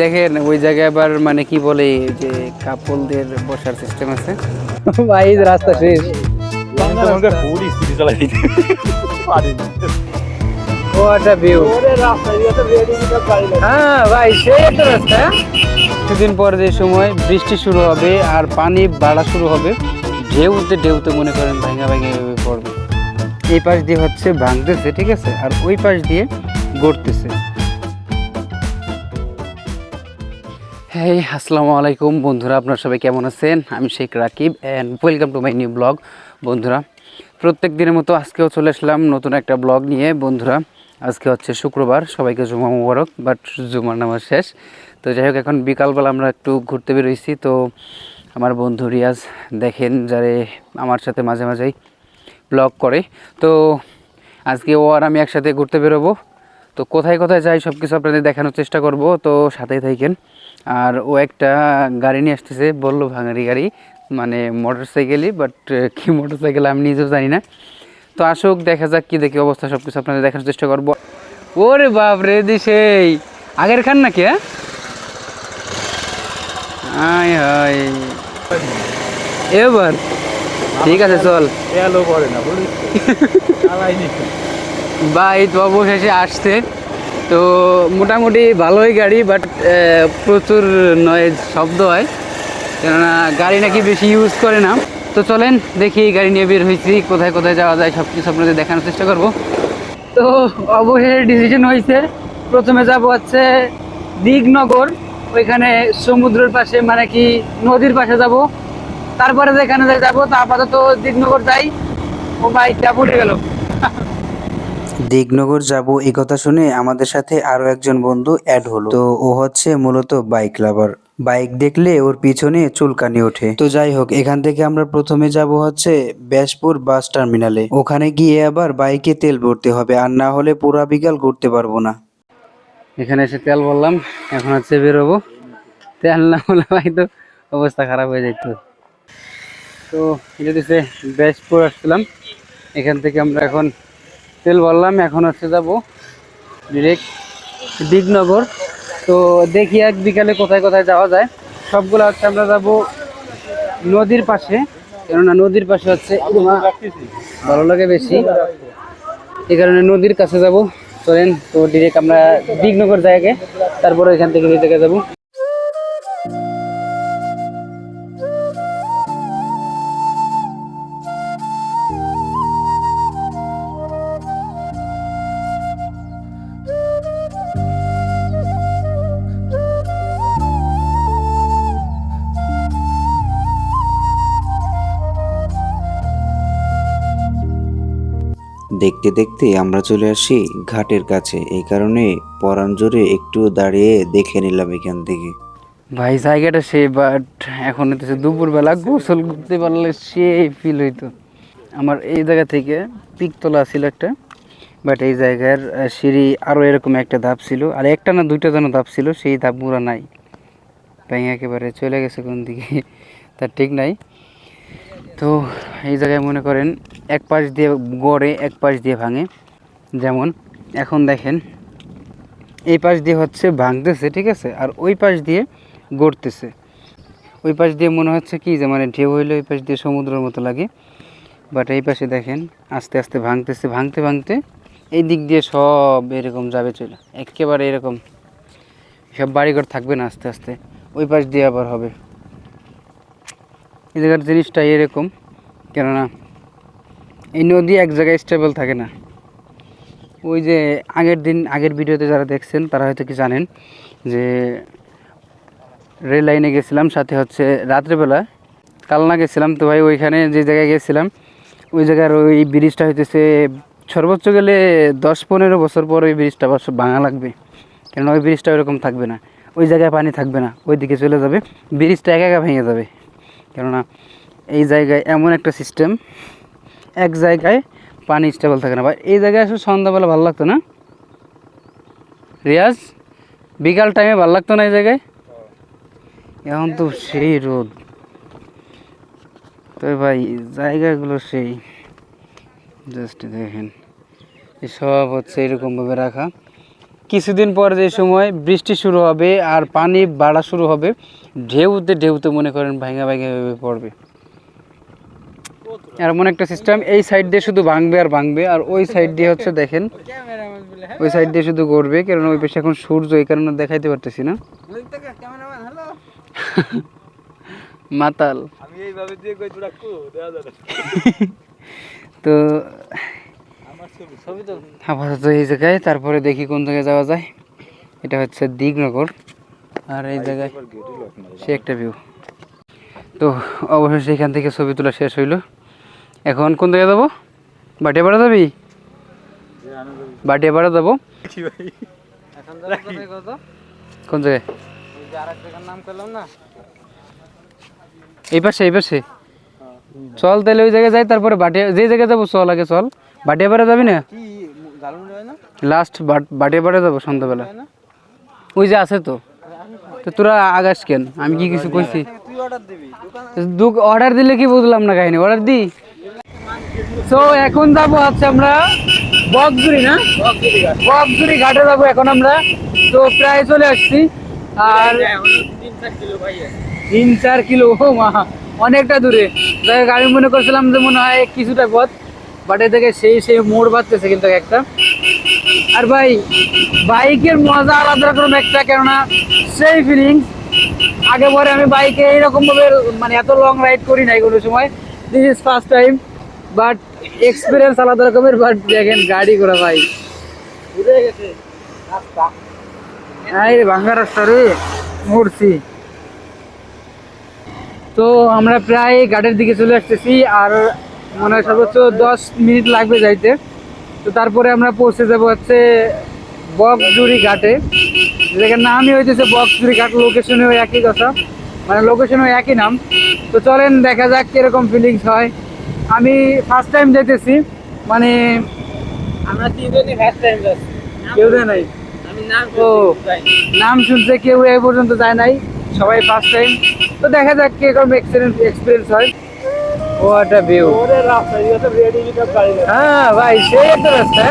দেখেন ওই জায়গায় আবার মানে কি বলে যে কাপলদের বসার সিস্টেম আছে। ভাই রাস্তা শেষ। হ্যাঁ ভাই সেই একটা রাস্তা। কিছুদিন পর যে সময় বৃষ্টি শুরু হবে আর পানি বাড়া শুরু হবে ঢেউতে ঢেউতে মনে করেন ভাঙা ভাঙা পড়বে। এই পাশ দিয়ে হচ্ছে ভাঙতেছে ঠিক আছে? আর ওই পাশ দিয়ে গড়তেছে। হ্যাঁ আসসালামু আলাইকুম। বন্ধুরা, আপনারা সবাই কেমন আছেন? আমি Sheikh Rakib and welcome to my new vlog বন্ধুরা প্রত্যেক দিনের মতো আজকেও চলে আসলাম নতুন একটা ব্লগ নিয়ে। বন্ধুরা, আজকে হচ্ছে শুক্রবার। সবাইকে জুমা মুবারক বাট জুমার নামাজ শেষ। তো যাই হোক, এখন বিকালবেলা আমরা একটু ঘুরতে বেরোইছি। তো আমার বন্ধু রিয়াজ দেখেন, যারে আমার সাথে মাঝে মাঝেই ব্লগ করে। তো আজকে ও আর আমি একসাথে ঘুরতে বেরোবো। তো কোথায় কোথায় যাই সব কিছু আপনাদের দেখানোর চেষ্টা করব। তো সাথেই থাকেন। আর ও একটা গাড়ি নিয়ে আসতেছে বলল ভাঙারি গাড়ি মানে মোটর সাইকেলই বাট কি মোটর সাইকেল আমি নিজেও জানি না। তো আসুক দেখা যাক কি দেখি অবস্থা সব কিছু আপনাদের দেখার চেষ্টা করব। ওরে বাপ রে দি সেই আগের খান নাকি হ্যাঁ? হায়। এবার। ঠিক আছে চল। এলো করে না বুঝলি চালাই নিতে বা এই তো অবশেষে আসছে। তো মোটামুটি ভালোই গাড়ি বাট প্রচুর নয়েজ শব্দ হয়। কেননা গাড়ি নাকি বেশি ইউজ করে না। তো চলেন দেখি গাড়ি নিয়ে বের হয়েছি, কোথায় কোথায় যাওয়া যায় সব কিছু আপনাদের দেখানোর চেষ্টা করব। তো অবশেষে ডিসিশন হয়েছে, প্রথমে যাব হচ্ছে দিগনগর, ওইখানে সমুদ্রের পাশে মানে কি নদীর পাশে যাব। তারপরে যেখানে যাব, তা আপাতত দিগনগর যাই। ও বাইকটা পড়ে গেল। দিগনগর যাব, এই কথা শুনে আমাদের সাথে আরও একজন বন্ধু অ্যাড হলো। তো ও হচ্ছে মূলত বাইক লাভার বাইক দেখলে ওর পিছনে চুলকানি ওঠে। তো যাই হোক, এখান থেকে আমরা প্রথমে যাব হচ্ছে ব্যাসপুর বাস টার্মিনালে ওখানে গিয়ে আবার বাইকে তেল ভরতে হবে, আর না হলে পুরা বিকাল ঘুরতে পারব না। এখানে এসে তেল বললাম এখন হচ্ছে বেরোবো। তেল না হলে ভাই তো অবস্থা খারাপ হয়ে যেত তো এটা দিচ্ছে ব্যাসপুর আসছিলাম। এখান থেকে আমরা এখন তেল বললাম এখন হচ্ছে যাব ডিরেক্ট দিগনগর তো দেখি এক বিকালে কোথায় কোথায় যাওয়া যায়। সবগুলো হচ্ছে আমরা যাব নদীর পাশে, কেননা নদীর পাশে হচ্ছে ভালো লাগে বেশি। এই কারণে নদীর কাছে যাব। চলেন, তো ডিরেক্ট আমরা দিগনগর জায়গায়, তারপরে এখান থেকে জায়গায় যাব। দেখতে দেখতে আমরা চলে আসি ঘাটের কাছে। এই কারণে পরাণ জোরে একটু দাঁড়িয়ে দেখে নিলাম এখান থেকে। ভাই, জায়গাটা সে বাট এখন হচ্ছে দুপুরবেলা গোসল করতে পারলে সে ফিল হইতো। আমার এই জায়গা থেকে পিকতলা ছিল একটা বাট এই জায়গার সিঁড়ি আরও এরকম একটা ধাপ ছিল। আর একটা না দুইটা যেন ধাপ ছিল, সেই ধাপ ধাপগুলো নাই। ভেঙে একেবারে চলে গেছে কোন দিকে তার ঠিক নাই। তো এই জায়গায় মনে করেন এক পাশ দিয়ে গড়ে এক পাশ দিয়ে ভাঙে। যেমন, এখন দেখেন, এই পাশ দিয়ে হচ্ছে ভাঙতেছে, ঠিক আছে? আর ওই পাশ দিয়ে গড়তেছে। ওই পাশ দিয়ে মনে হচ্ছে কি যে মানে ঢেউ হইলে ওই পাশ দিয়ে সমুদ্রের মতো লাগে। বাট এই পাশে দেখেন, আস্তে আস্তে ভাঙতেছে, ভাঙতে ভাঙতে এই দিক দিয়ে সব এরকম যাবে চলে একেবারে এরকম। সব বাড়িঘর থাকবে না আস্তে আস্তে। ওই পাশ দিয়ে আবার হবে। জায়গার জিনিসটা এরকম। কেননা এই নদী এক জায়গায় স্টেবল থাকে না। ওই যে আগের দিন, আগের ভিডিওতে যারা দেখছেন, তারা হয়তো কি জানেন যে রেল লাইনে গেছিলাম, সাথে হচ্ছে রাত্রেবেলা কালনা গেছিলাম। তো ভাই, ওইখানে যে জায়গায় গেছিলাম, ওই জায়গার ওই ব্রিজটা হইতেছে সর্বোচ্চ গেলে দশ পনেরো বছর পর ওই ব্রিজটা সব ভাঙা লাগবে। কেন ওই ব্রিজটা ওইরকম থাকবে না। ওই জায়গায় পানি থাকবে না। ওই দিকে চলে যাবে। ব্রিজটা একা একা ভেঙে যাবে। কেননা এই জায়গায় এমন একটা সিস্টেম এক জায়গায় পানি স্টেবল থাকে না ভাই। এই জায়গায় আসলে সন্ধ্যাবেলা ভালো লাগতো না? রিয়াজ, বিকাল টাইমে ভালো লাগতো না এই জায়গায়? এখন তো সেই রোদ। তো ভাই, জায়গাগুলো সেই। জাস্ট দেখেন। সব হচ্ছে এরকমভাবে রাখা। কিছুদিন পর যে সময় বৃষ্টি শুরু হবে আর পানি বাড়া শুরু হবে, ঢেউতে ঢেউতে মনে করেন ভাঙা ভাঙা পড়বে। এমন একটা সিস্টেম এই সাইড দিয়ে শুধু ভাঙবে আর ভাঙবে আর ওই সাইড দিয়ে হচ্ছে দেখেন ওই সাইড দিয়ে শুধু করবে কারণ ওই পাশে এখন সূর্য এই কারণে দেখাইতে পারতেছি না। মাতাল। তো আপাতত এই জায়গায় তারপরে দেখি কোন জায়গায় যাওয়া যায়। এটা হচ্ছে দিগনগর আর এই জায়গায় সে একটা ভিউ তো অবশেষে এখান থেকে ছবি তোলা শেষ হইল। এখন কোন জায়গায় যাব? বাটিয়াপাড়া যাবি? বাটিয়াপাড়া যাব। কোন জায়গায়? এই পাশে এই পাশে। চল তাহলে ওই জায়গায় যাই তারপরে বাটিয়া যে জায়গায় যাব চল আগে চল। বাটিয়াপাড়া যাবি না? কি গালুন হয় না? লাস্ট বাটিয়াপাড়া যাব সন্ধ্যাবেলা। ওই যে আছে তো। তো তোরা আগাস কেন? আমি কি কিছু কইছি? অর্ডার দিবি। অর্ডার দিলে কি বুঝলাম না কাহিনী। অর্ডার দি। তো এখন যাব হচ্ছে আমরা বকজুরি না? বকজুরি ঘাটে যাব এখন আমরা। তো প্রায় চলে আসছি। আর তিন চার কিলো, ও মা, অনেকটা দূরে। আমি মনে করছিলাম যে মনে হয় কিছুটা পথ বাট থেকে সেই সেই মোড় বাঁধতেছে কিন্তু একটা। আর ভাই, বাইকের মজা আলাদা রকম একটা, কেননা সেই ফিলিংস আগে পরে আমি বাইকে এইরকম ভাবে মানে এত লং রাইড করি নাই কোনো সময়। This is first time but experience আলাদা রকমের বাট দেখেন গাড়ি ঘোড়া ভাই। ঘুরে গেছে? রাস্তা। এই রে ভাঙ্গা রাস্তা রে মরছি তো আমরা প্রায় ঘাটের দিকে চলে আসতেছি আর মনে হয় সর্বোচ্চ দশ মিনিট লাগবে যাইতে। তো তারপরে আমরা পৌঁছে যাব হচ্ছে বকজুড়ি ঘাটে। যেটার নামই হইতেছে বকজুড়ি ঘাট লোকেশনেও একই কথা। মানে লোকেশনেও একই নাম। তো চলেন দেখা যাক কীরকম ফিলিংস হয়। আমি ফার্স্ট টাইম যেতেছি মানে আমরা তিনজনই ফার্স্ট টাইম যাচ্ছি। কেউ দেয় নাই। আমি নাম ও নাম শুনছে কেউ এই পর্যন্ত যায় নাই সবাই ফার্স্ট টাইম তো দেখা যাক কীরকম এক্সপিরিয়েন্স এক্সপিরিয়েন্স হয়। ও একটা ভিউ হ্যাঁ ভাই সেই একটা রাস্তা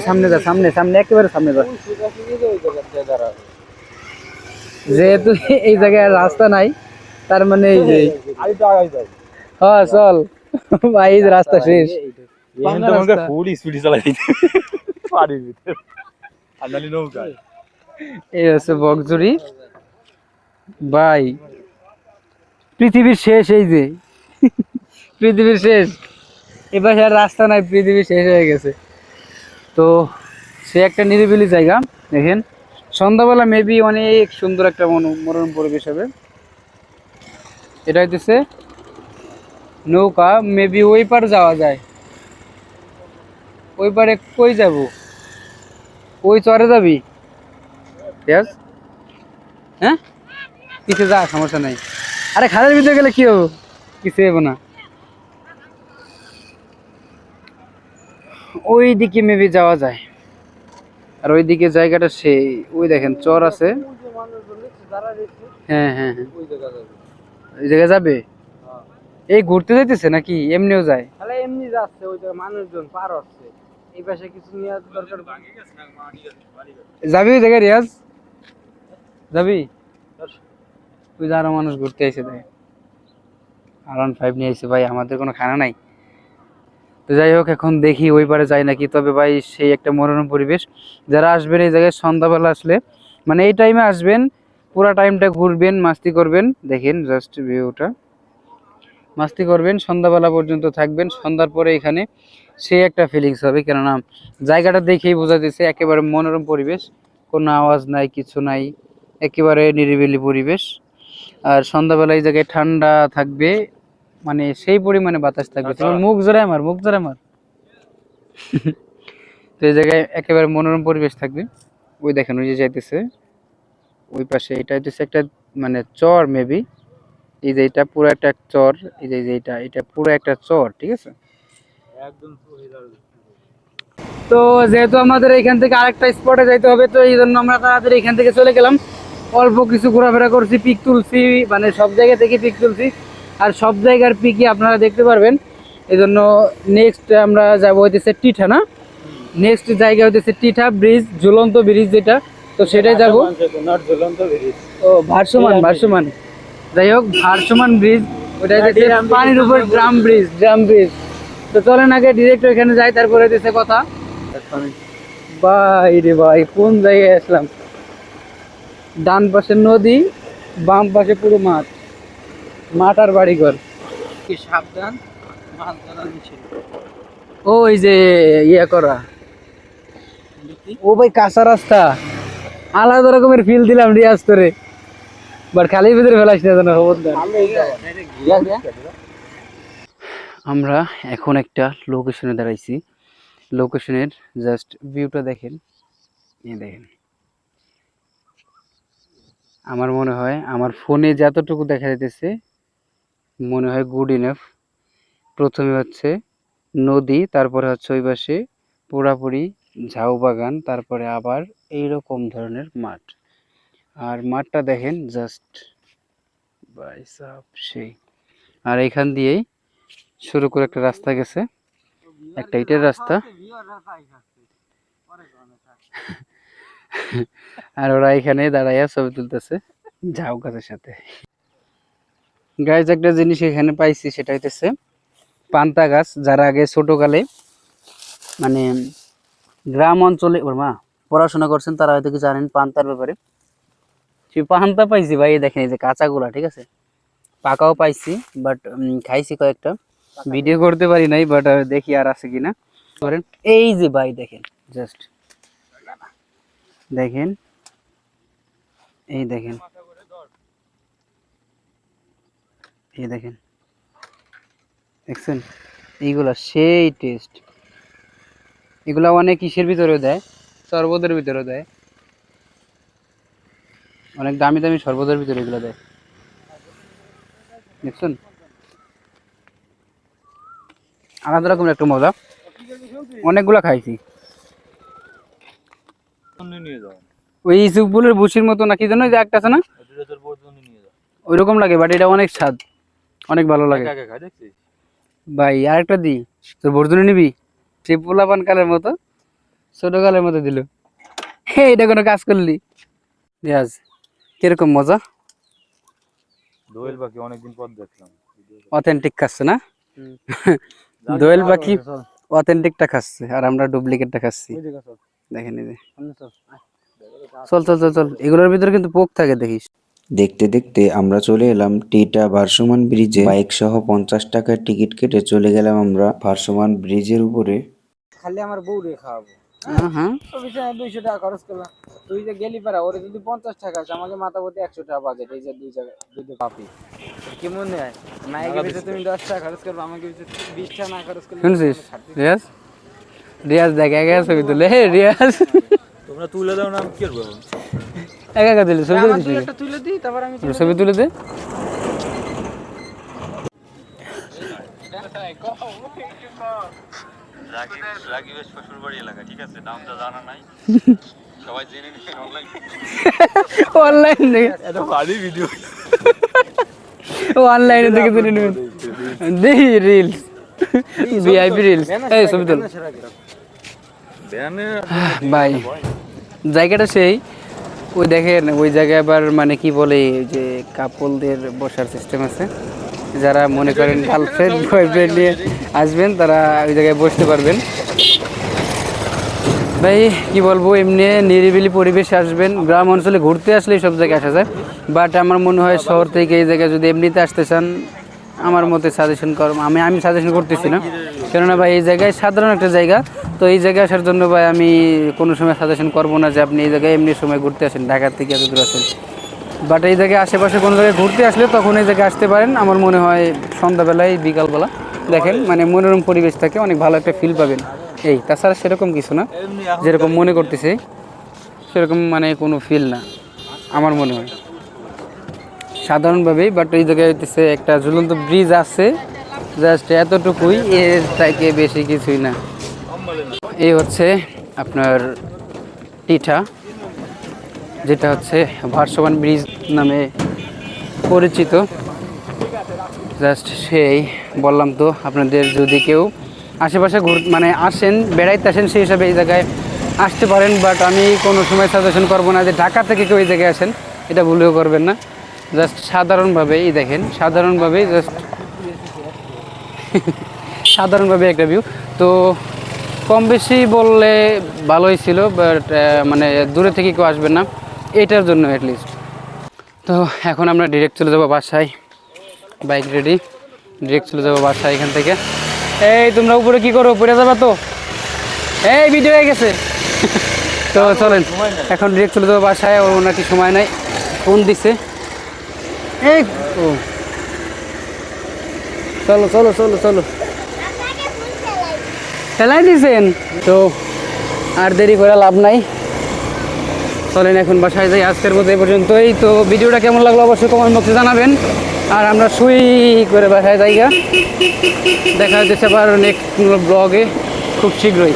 ওই সামনে যা সামনে সামনে একেবারে সামনে যা। যেহেতু এই জায়গায় রাস্তা নাই তার মানে এই যে হ্যাঁ চল। ভাই এই রাস্তা শেষ। ফুল স্পিড চালাই পানির ভিতরে। এই হচ্ছে বকজুরি ভাই পৃথিবীর শেষ এই যে। পৃথিবীর শেষ। এবার রাস্তা নাই পৃথিবী শেষ হয়ে গেছে। তো সে একটা নিরিবিলি জায়গা, দেখেন। সন্ধ্যাবেলা মেবি অনেক সুন্দর একটা মনো- মনোরম পরিবেশ হবে। এটা হইতেছে নৌকা মেবি ওই পার যাওয়া যায়। ওই পারে কই যাব? ওই চরে যাবি? হ্যাঁ? কিছু যা, সমস্যা নাই। আরে খালের ভিতরে গেলে কি হবে? কিছু না। ওই দিকে মেবি যাওয়া যায়। আর ওই দিকে জায়গাটা সেই ওই দেখেন চর আছে। হ্যাঁ হ্যাঁ হ্যাঁ। ওই জায়গায় যাবে? এই ঘুরতে যাইতেছে নাকি? এমনিও যায়? তাহলে এমনি যাচ্ছে ওই জায়গায় মানুষজন পার হচ্ছে। এই পাশে কিছু নিয়ে দরকার? যাবি ওই জায়গায় রিয়াজ? যাবি? তুই যে আরও মানুষ ঘুরতে আইসে দেখ। আর ফাইভ নিয়ে আইসে ভাই আমাদের কোনো খানা নাই। তো যাই হোক, এখন দেখি ওই পারে যাই নাকি। তবে ভাই, সেই একটা মনোরম পরিবেশ। যারা আসবেন এই জায়গায় সন্ধ্যাবেলা আসলে মানে এই টাইমে আসবেন, পুরা টাইমটা ঘুরবেন, মাস্তি করবেন। দেখেন জাস্ট ভিউটা মাস্তি করবেন, সন্ধ্যাবেলা পর্যন্ত থাকবেন। সন্ধ্যার পরে এখানে সেই একটা ফিলিংস হবে। কেননা, জায়গাটা দেখেই বোঝা যাচ্ছে একেবারে মনোরম পরিবেশ। কোনো আওয়াজ নাই, কিছু নাই, একেবারে নিরিবিলি পরিবেশ। আর সন্ধ্যাবেলা এই জায়গায় ঠান্ডা থাকবে। মানে সেই পরিমাণে বাতাস থাকবে। তোমার মুখ জোরে আমার মুখ জোরে আমার তো এই জায়গায় একেবারে মনোরম পরিবেশ থাকবে। ওই দেখেন ওই যে যাইতেছে। ওই পাশে এটা হচ্ছে একটা মানে চর মেবি এই যে এটা পুরো একটা চর এই যে এই যে এটা এটা পুরো একটা চর ঠিক আছে? একদম তো যেহেতু আমাদের এখান থেকে আরেকটা স্পটে যাইতে হবে তো এই জন্য আমরা তাড়াতাড়ি এখান থেকে চলে গেলাম। অল্প কিছু ঘোরাফেরা করছি পিক তুলছি মানে সব জায়গা থেকে পিক তুলছি। আর সব জায়গার পিকই আপনারা দেখতে পারবেন। এই জন্য নেক্সট আমরা যাব হইতেছে টিঠা না? নেক্সট জায়গা হইতেছে টিঠা ব্রিজ ঝুলন্ত ব্রিজ যেটা তো সেটাই যাব। ও ভারসমান ভারসমান যাই হোক ভারসমান ব্রিজ ওটা হচ্ছে পানির উপর ড্রাম ব্রিজ ড্রাম ব্রিজ তো চলেন আগে ডিরেক্ট ওইখানে যাই তারপরে দিছে কথা। ভাই রে ভাই কোন জায়গায় আসলাম? ডান পাশে নদী বাম পাশে পুরো মাঠ। মাঠ বাড়ি ঘর। কি সাবধান ও ওই যে ইয়ে করা। ও ভাই কাঁচা রাস্তা। আলাদা রকমের ফিল দিলাম রিয়াজ করে বাট খালির ভিতরে ফেলাস না যেন খবরদার আমরা এখন একটা লোকেশনে দাঁড়াইছি। লোকেশনের জাস্ট ভিউটা দেখেন। এই দেখেন। আমার মনে হয় আমার ফোনে যতটুকু দেখা যাইতেছে মনে হয় গুড ইনাফ প্রথমে হচ্ছে নদী, তারপরে হচ্ছে ওই পাশে পুরাপুরি ঝাউ বাগান, তারপরে আবার এই রকম ধরনের মাঠ। আর মাঠটা দেখেন জাস্ট সেই। আর এখান দিয়েই শুরু করে একটা রাস্তা গেছে। একটা ইটের রাস্তা। আর ওরা এখানে দাঁড়াইয়া ছবি তুলতেছে ঝাউ গাছের সাথে। গাছ একটা জিনিস এখানে পাইছি, সেটা হইতেছে পান্তা গাছ, যারা আগে ছোটকালে মানে গ্রাম অঞ্চলে, ওর মা, পড়াশোনা করছেন, তারা হয়তো কি জানেন পান্তার ব্যাপারে। সেই পান্তা পাইছি ভাই দেখেন এই যে কাঁচাগুলা, ঠিক আছে? পাকাও পাইছি বাট খাইছি কয়েকটা। ভিডিও করতে পারি নাই বাট দেখি আর আছে কিনা। করেন। এই যে ভাই, দেখেন জাস্ট দেখেন। এই দেখেন। এই দেখেন। দেখছেন? এইগুলা সেই টেস্ট এগুলা অনেক কিসের ভিতরেও দেয়? শরবতের ভিতরেও দেয়। অনেক দামি দামি শরবতের ভিতরে এগুলো দেয়। দেখছেন? আলাদা রকম একটা মজা। অনেকগুলা খাইছি। ওই ইসুফুলের বুসির মতো নাকি জানো যে একটা আছে না? এটা তোর বর্তমানে নিয়ে যাও। ওই রকম লাগে বাট এটা অনেক স্বাদ। অনেক ভালো লাগে। ভাই আরেকটা দি। তোর বর্জনে নিবি? সে পোলাপান কালের মতো ছোট কালের মতো দিল। হে এটা কোনো কাজ করলি? রিয়াজ কীরকম মজা? দোয়েল পাখি অনেকদিন পর দেখলাম। অথেন্টিক খাচ্ছে না? দোয়েল পাখি অথেন্টিকটা খাচ্ছে আর আমরা ডুপ্লিকেটটা খাচ্ছি। দেখেন এই যে। চল চল চল চল। এগুলোর ভিতরে কিন্তু পোক থাকে দেখিস। দেখতে দেখতে আমরা চলে এলাম টিটা ভারসমান ব্রিজে। বাইক সহ পঞ্চাশ টাকার টিকিট কেটে চলে গেলাম আমরা ভারসমান ব্রিজের উপরে। খালি আমার বউ রে খাওয়াবো হ্যাঁ? হ্যাঁ দুইশো টাকা খরচ করলাম। তুই যে গেলি পারা ওরে যদি পঞ্চাশ টাকা আছে আমাকে মাথা প্রতি একশো টাকা বাজেট এই যে দুই জায়গায় দুটো পাপি। কি মনে হয়? নায়কের ভিতরে তুমি দশ টাকা খরচ করব আমাকে বিশ টাকা না খরচ করলে শুনছিস? রিয়াজ? রিয়াজ দেখ একা একা ছবি তুলে। রিয়াজ। তোমরা তুলে দাও না আমি কি করব? একা একা তুলে ছবি তুলে দিই তারপর আমি ছবি তুলে দে। রাগিব রাগিবের শ্বশুর বাড়ি এলাকা ঠিক আছে? নামটা জানা নাই। সবাই জেনে নিন অনলাইন অনলাইন এত ভারী ভিডিও অনলাইনে দেখে তুলে নেবেন। দেখি রিলস ভিআইপি রিলস এই ছবি তুল। ভাই জায়গাটা সেই। ওই দেখেন, ওই জায়গায় আবার মানে কি বলে যে কাপলদের বসার সিস্টেম আছে। যারা মনে করেন গার্লফ্রেন্ড বয়ফ্রেন্ড নিয়ে আসবেন, তারা ওই জায়গায় বসতে পারবেন। ভাই, কি বলব, এমনি নিরিবিলি পরিবেশে আসবেন। গ্রাম অঞ্চলে ঘুরতে আসলে সব জায়গায় আসা যায়। বাট আমার মনে হয় শহর থেকে এই জায়গায় যদি এমনিতে আসতে চান আমার মতে সাজেশন কর, আমি আমি সাজেশন করতেছি না। কেননা ভাই, এই জায়গায় সাধারণ একটা জায়গা। তো এই জায়গায় আসার জন্য ভাই, আমি কোনো সময় সাজেশন করব না যে আপনি এই জায়গায় এমনি সময় ঘুরতে আসেন ঢাকার থেকে এত দূর আসেন। বাট এই জায়গায় আশেপাশে কোনো জায়গায় ঘুরতে আসলে তখন এই জায়গায় আসতে পারেন। আমার মনে হয় সন্ধ্যাবেলায়, বিকালবেলা, দেখেন মানে মনোরম পরিবেশ থাকে, অনেক ভালো একটা ফিল পাবেন। এই, তাছাড়া সেরকম কিছু না, যেরকম মনে করতেছি, সেরকম মানে কোনো ফিল না, আমার মনে হয়। সাধারণভাবেই বাট এই জায়গায় হইতেছে একটা ঝুলন্ত ব্রিজ আছে। জাস্ট এতটুকুই, এর থেকে বেশি কিছুই না। এই হচ্ছে আপনার টিঠা, যেটা হচ্ছে ভারসমান ব্রিজ নামে পরিচিত। জাস্ট সেই, বললাম তো, আপনাদের যদি কেউ আশেপাশে ঘুর মানে আসেন, বেড়াইতে আসেন, সেই হিসাবে এই জায়গায় আসতে পারেন বাট আমি কোনো সময় সাজেশন করব না যে ঢাকা থেকে কেউ এই জায়গায় আসেন, এটা ভুলেও করবেন না। জাস্ট সাধারণভাবেই দেখেন সাধারণভাবেই জাস্ট সাধারণভাবে একটা ভিউ তো কম বেশি বললে ভালোই ছিল বাট মানে দূরে থেকে কেউ আসবে না, এটার জন্য অ্যাটলিস্ট তো এখন আমরা ডিরেক্ট চলে যাব বাসায়। বাইক রেডি ডিরেক্ট চলে যাব বাসায় এখান থেকে। এই, তোমরা উপরে কি করো? উপরে যাবা তো? এই ভিডিও হয়ে গেছে। তো চলেন, এখন ডিরেক্ট চলে যাব বাসায় ওর নাকি সময় নাই। ফোন দিছে। এই ও। চলো চলো চলো চলো। ফেলাই দিয়েছেন তো আর দেরি করে লাভ নাই। চলেন এখন বাসায় যাই, আজকের মতো এই পর্যন্তই। তো ভিডিওটা কেমন লাগল অবশ্যই কমেন্ট বক্সে জানাবেন। আর আমরা শুই করে বাসায় যাইগা দেখা হচ্ছে আবার নেক্সট ব্লগে খুব শীঘ্রই।